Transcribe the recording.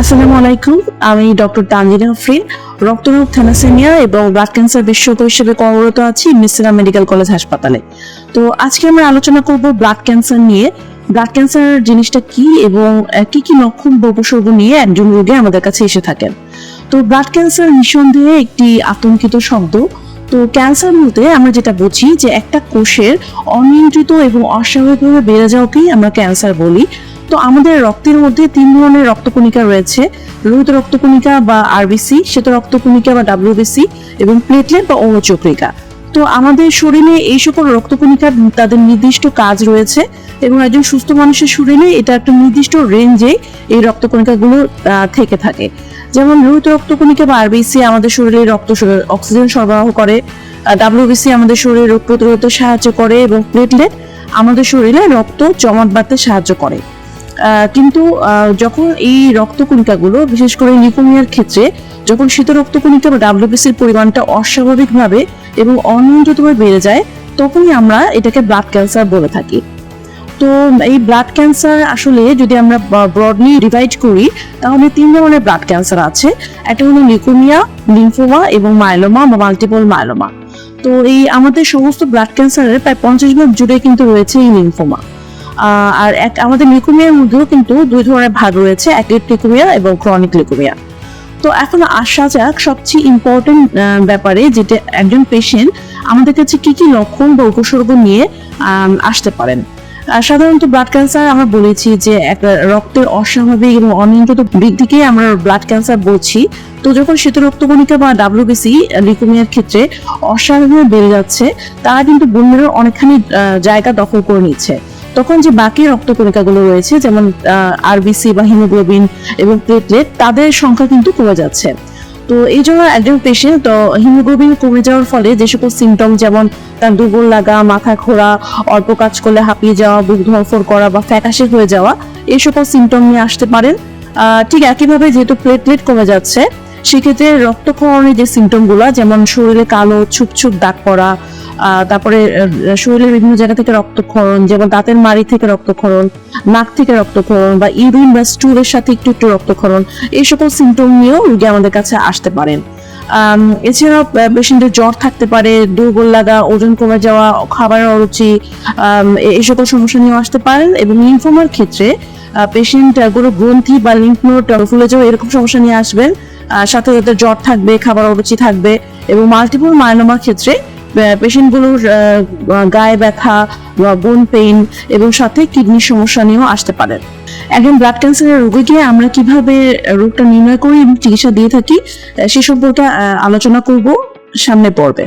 আসসালামু আলাইকুম, আমি ডক্টর তানজিনা আফরিন, রক্তরোগ থ্যালাসেমিয়া এবং ব্লাড ক্যান্সার বিশেষজ্ঞ হিসেবে কর্মরত আছি মিসিরা মেডিকেল কলেজ হাসপাতালে। তো আজকে আমরা আলোচনা করব ব্লাড ক্যান্সার নিয়ে। ব্লাড ক্যান্সার জিনিসটা কি এবং কি কি লক্ষণ উপসর্গ নিয়ে একজন রোগী আমাদের কাছে এসে থাকেন। তো ব্লাড ক্যান্সার নিঃসন্দেহে একটি আতঙ্কিত শব্দ। তো ক্যান্সার বলতে আমরা যেটা বুঝি যে একটা কোষের অনিয়ন্ত্রিত এবং অস্বাভাবিকভাবে বেড়ে যাওয়াকেই আমরা ক্যান্সার বলি। তো আমাদের রক্তের মধ্যে তিন ধরনের রক্তকণিকা রয়েছে। লোহিত রক্তকণিকা বা আরবিসি শ্বেত রক্তকণিকা বা ডাব্লিউবিসি এবং প্লেটলেট বা অণুচক্রিকা তো আমাদের শরীরে এই সকল রক্তকণিকার তাদের নির্দিষ্ট কাজ রয়েছে এবং একজন সুস্থ মানুষের শরীরে এটা একটা নির্দিষ্ট রেঞ্জে এই রক্তকণিকাগুলো থেকে থাকে। যেমন লোহিত রক্তকণিকা বা আরবিসি আমাদের শরীরে রক্ত অক্সিজেন সরবরাহ করে ডাব্লিউবিসি আমাদের শরীরে রোগ প্রতিরোধে সাহায্য করে এবং প্লেটলেট আমাদের শরীরে রক্ত জমাট বাঁধতে সাহায্য করে। কিন্তু যখন এই রক্তকণিকাগুলো, বিশেষ করে লিউকোমিয়ার ক্ষেত্রে, যখন শীত রক্তকণিকা বা ডাব্লিউবিসির পরিমাণটা অস্বাভাবিকভাবে এবং অনিয়ন্ত্রিতভাবে বেড়ে যায়, তখনই আমরা এটাকে ব্লাড ক্যান্সার বলে থাকি। তো এই ব্লাড ক্যান্সার আসলে যদি আমরা ব্রডলি ডিভাইড করি, তাহলে তিন ধরনের ব্লাড ক্যান্সার আছে। একটা হলো লিউকোমিয়া লিম্ফোমা এবং মাইলোমা বা মাল্টিপল মাইলোমা তো এই আমাদের সমস্ত ব্লাড ক্যান্সারের প্রায় পঞ্চাশ ভাগ জুড়ে কিন্তু রয়েছে এই লিম্ফোমা আর এক, আমাদের লিউকোমিয়ার মধ্যেও কিন্তু দুই ধরনের ভাগ রয়েছে অ্যাকিউট লিউকোমিয়া এবং ক্রনিক লিউকোমিয়া তো এখন আসা যাক সবচেয়ে ইম্পর্টেন্ট ব্যাপারে যেটা একজন পেশেন্ট আমাদের কাছে কি কি লক্ষণ বা উপসর্গ নিয়ে আসতে পারেন। সাধারণত ব্লাড ক্যান্সার আমরা বলেছি যে একটা রক্তের অস্বাভাবিক এবং অনিয়ন্ত্রিত বৃদ্ধিকে আমরা ব্লাড ক্যান্সার বলছি। তো যখন শীত রক্তকণিকা বা ডাব্লিউবিসি লিউকোমিয়ার ক্ষেত্রে অস্বাভাবিক বেড়ে যাচ্ছে, তারা কিন্তু বোনের অনেকখানি জায়গা দখল করে নিচ্ছে। তখন যে বাকি রক্তকণিকাগুলো রয়েছে, যেমন আরবিসি বা হিমোগ্লোবিন এবং প্লেটলেট তাদের সংখ্যা কিন্তু কমে যাচ্ছে। তো এই জন্য একজন পেশেন্ট তো হিমোগ্লোবিন কমে যাওয়ার ফলে যে সকল সিমটম যেমন, তার দুর্বল লাগা, মাথা ঘোরা, অল্প কাজ করলে হাঁপিয়ে যাওয়া, বুক ধরফর করা বা ফ্যাকাশে হয়ে যাওয়া, এই সকল সিমটম নিয়ে আসতে পারেন। ঠিক একইভাবে যেহেতু প্লেটলেট কমে যাচ্ছে, সেক্ষেত্রে রক্তক্ষরণের যে সিমটমগুলো যেমন শরীরে কালো ছুপ ছুপ দাগ পড়া তারপরে শরীরের বিভিন্ন জায়গা থেকে রক্তক্ষরণ, যেমন দাঁতের মাড়ি থেকে রক্তক্ষরণ, নাক থেকে রক্তক্ষরণ বা ইউরিন বা স্টুলের সাথে একটু একটু রক্তক্ষরণ, এই সকল সিমটম নিয়েও রোগী আমাদের কাছে আসতে পারেন। এছাড়াও পেশেন্টের জ্বর থাকতে পারে, দুর্বল লাগা, ওজন কমে যাওয়া, খাবারের অরুচি এই সকল সমস্যা নিয়েও আসতে পারেন এবং লিম্ফোমার ক্ষেত্রে পেশেন্ট কোনো গ্রন্থি বা লিম্ফ নোড ফুলে যাওয়া এরকম সমস্যা নিয়ে আসবেন। সাথে তাদের জ্বর থাকবে, খাবার অরুচি থাকবে এবং মাল্টিপল মায়োনোমার ক্ষেত্রে পেশেন্টগুলোর গায়ে ব্যথা বোন পেইন এবং সাথে কিডনির সমস্যা নিয়েও আসতে পারেন। একজন ব্লাড ক্যান্সারের রোগীকে আমরা কীভাবে রোগটা নির্ণয় করি এবং চিকিৎসা দিয়ে থাকি সে সম্পর্কে আলোচনা করব সামনে পর্বে।